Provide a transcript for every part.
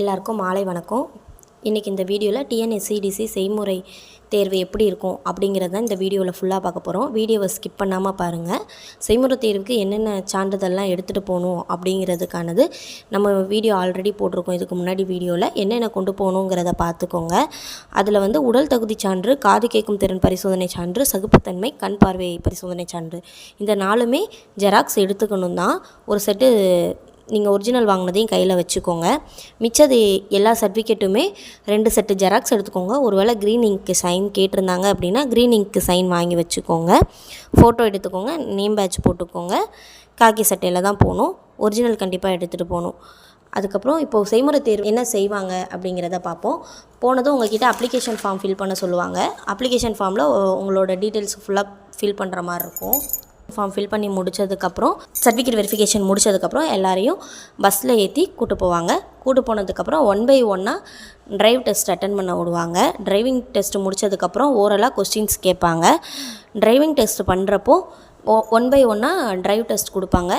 எல்லாருக்கும் மாலை வணக்கம். இன்றைக்கி இந்த வீடியோவில் டிஎன்எஸ்சிடிசி செய்முறை தேர்வு எப்படி இருக்கும் அப்படிங்கிறத இந்த வீடியோவில் ஃபுல்லாக பார்க்க போகிறோம் வீடியோவை ஸ்கிப் பண்ணாமல் பாருங்கள் செய்முறை தேர்வுக்கு என்னென்ன சான்றிதழ்லாம் எடுத்துகிட்டு போகணும் அப்படிங்கிறதுக்கானது நம்ம வீடியோ ஆல்ரெடி போட்டிருக்கோம். இதுக்கு முன்னாடி வீடியோவில் என்னென்ன கொண்டு போகணுங்கிறத பார்த்துக்கோங்க. அதில் வந்து உடல் தகுதி சான்று காது கேட்கும் திறன் பரிசோதனை சான்று சகுப்புத்தன்மை கண் பார்வை பரிசோதனை சான்று. இந்த நாலுமே ஜெராக்ஸ் எடுத்துக்கணும் தான் ஒரு செட்டு நீங்கள் ஒரிஜினல் வாங்கினதையும் கையில் வச்சுக்கோங்க. மிச்சது எல்லா சர்டிஃபிகேட்டுமே ரெண்டு செட்டு ஜெராக்ஸ் எடுத்துக்கோங்க. ஒருவேளை க்ரீன் இங்க்கு சைன் கேட்டிருந்தாங்க அப்படின்னா க்ரீன் இங்க்கு சைன் வாங்கி வச்சுக்கோங்க. ஃபோட்டோ எடுத்துக்கோங்க நேம் பேட்ச் போட்டுக்கோங்க. காக்கி சட்டையில் தான் போகணும். ஒரிஜினல் கண்டிப்பாக எடுத்துகிட்டு போகணும். அதுக்கப்புறம் இப்போது செய்முறை தேர்வு என்ன செய்வாங்க அப்படிங்கிறத பார்ப்போம். போனதும் உங்ககிட்ட அப்ளிகேஷன் ஃபார்ம் ஃபில் பண்ண சொல்லுவாங்க. அப்ளிகேஷன் ஃபார்மில் உங்களோட டீட்டெயில்ஸ் ஃபுல்லாக ஃபில் பண்ணுற மாதிரி இருக்கும். ஃபார்ம் ஃபில் பண்ணி முடிச்சதுக்கப்புறம் சர்டிஃபிகேட் வெரிஃபிகேஷன் முடிச்சதுக்கப்புறம் எல்லாரையும் பஸ்ஸில் ஏற்றி கூட்டு போவாங்க. கூட்டு போனதுக்கப்புறம் ஒன் பை ஒன்னாக டிரைவ் டெஸ்ட் அட்டன் பண்ண விடுவாங்க. டிரைவிங் டெஸ்ட் முடிச்சதுக்கப்புறம் ஓரலாக கொஸ்டின்ஸ் கேட்பாங்க. டிரைவிங் டெஸ்ட் பண்ணுறப்போ ஒன் பை ஒன்னாக ட்ரைவ் டெஸ்ட் கொடுப்பாங்க.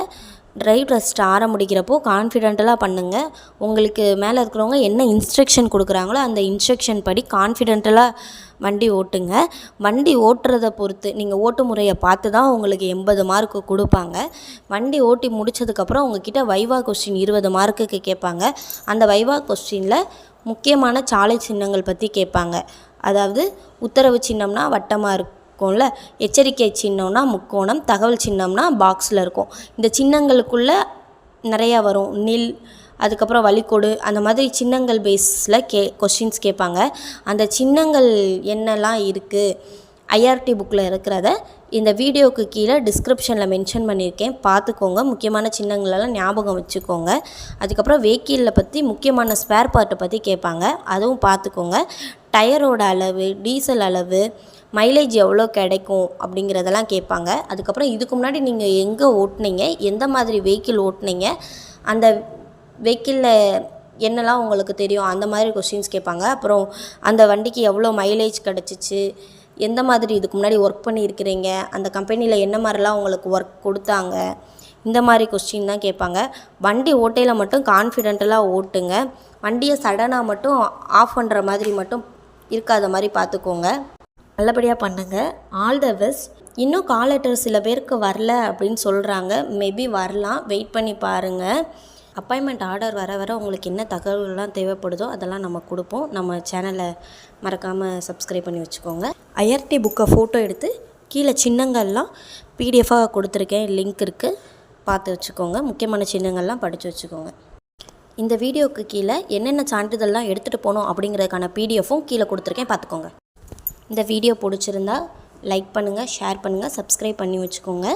ட்ரைவ் டெஸ்ட் ஆர முடிக்கிறப்போ கான்ஃபிடென்ட்டலாக பண்ணுங்கள் உங்களுக்கு மேலே இருக்கிறவங்க என்ன இன்ஸ்ட்ரக்ஷன் கொடுக்குறாங்களோ அந்த இன்ஸ்ட்ரக்ஷன் படி கான்ஃபிடென்ட்டலாக வண்டி ஓட்டுங்க. வண்டி ஓட்டுறதை பொறுத்து நீங்கள் ஓட்டு முறையை பார்த்து தான் உங்களுக்கு எண்பது மார்க்கு கொடுப்பாங்க. வண்டி ஓட்டி முடிச்சதுக்கப்புறம் உங்ககிட்ட வைவா கொஸ்டின் இருபது மார்க்குக்கு கேட்பாங்க. அந்த வைவா கொஸ்டினில் முக்கியமான சாலை சின்னங்கள் பற்றி கேட்பாங்க. அதாவது உத்தரவு சின்னம்னா வட்டமாக இருக்கும் இருக்கும்ல. எச்சரிக்கை சின்னம்னா முக்கோணம் தகவல் சின்னம்னா பாக்ஸில் இருக்கும். இந்த சின்னங்களுக்குள்ளே நிறையா வரும். நில் அதுக்கப்புறம் வழிக்கோடு அந்த மாதிரி சின்னங்கள் பேஸில் கே கொஷின்ஸ் கேட்பாங்க. அந்த சின்னங்கள் என்னெல்லாம் இருக்குது ஐஆர்டி புக்கில் இருக்கிறத இந்த வீடியோவுக்கு கீழே டிஸ்கிரிப்ஷனில் மென்ஷன் பண்ணியிருக்கேன். பார்த்துக்கோங்க. முக்கியமான சின்னங்களெல்லாம் ஞாபகம் வச்சுக்கோங்க. அதுக்கப்புறம் வெஹிக்கிளில் பற்றி முக்கியமான ஸ்பேர் பார்ட்டை பற்றி கேட்பாங்க. அதுவும் பார்த்துக்கோங்க. டயரோட அளவு டீசல் அளவு மைலேஜ் எவ்வளோ கிடைக்கும் அப்படிங்கிறதெல்லாம் கேட்பாங்க. அதுக்கப்புறம் இதுக்கு முன்னாடி நீங்கள் எங்கே ஓட்டுனீங்க? எந்த மாதிரி வெஹிக்கிள் ஓட்டுனீங்க? அந்த வெஹிக்கிளில் என்னெல்லாம் உங்களுக்கு தெரியும்? அந்த மாதிரி கொஷின்ஸ் கேட்பாங்க. அப்புறம் அந்த வண்டிக்கு எவ்வளோ மைலேஜ் கிடச்சிச்சு? எந்த மாதிரி இதுக்கு முன்னாடி ஒர்க் பண்ணியிருக்கிறீங்க? அந்த கம்பெனியில் என்ன மாதிரிலாம் உங்களுக்கு ஒர்க் கொடுத்தாங்க? இந்த மாதிரி கொஸ்டின் தான் கேட்பாங்க. வண்டி ஓட்டையில் மட்டும் கான்ஃபிடென்டலாக ஓட்டுங்க. வண்டியை சடனாக மட்டும் ஆஃப் பண்ணுற மாதிரி மட்டும் இருக்காத மாதிரி பார்த்துக்கோங்க. நல்லபடியாக பண்ணுங்கள் ஆல் த பெஸ்ட் இன்னும் கால் லெட்டர் சில பேருக்கு வரல அப்படின்னு சொல்கிறாங்க மேபி வரலாம். வெயிட் பண்ணி பாருங்கள் அப்பாயின்மெண்ட் ஆர்டர் வர வர உங்களுக்கு என்ன தகவல்கள்லாம் தேவைப்படுதோ அதெல்லாம் நம்ம கொடுப்போம். நம்ம சேனலை மறக்காமல் சப்ஸ்கிரைப் பண்ணி வச்சுக்கோங்க. ஐஆர்டி புக்கை ஃபோட்டோ எடுத்து கீழே சின்னங்கள்லாம் பிடிஎஃபாக கொடுத்துருக்கேன். லிங்க் இருக்குது பார்த்து வச்சுக்கோங்க. முக்கியமான சின்னங்கள்லாம் படித்து வச்சுக்கோங்க. இந்த வீடியோவுக்கு கீழே என்னென்ன சான்றிதழ்லாம் எடுத்துகிட்டு போகணும் அப்படிங்கிறதுக்கான பிடிஎஃப்பும் கீழே கொடுத்துருக்கேன். பார்த்துக்கோங்க. இந்த வீடியோ பிடிச்சிருந்தா லைக் பண்ணுங்கள் ஷேர் பண்ணுங்கள் சப்ஸ்கிரைப் பண்ணி வச்சுக்கோங்க.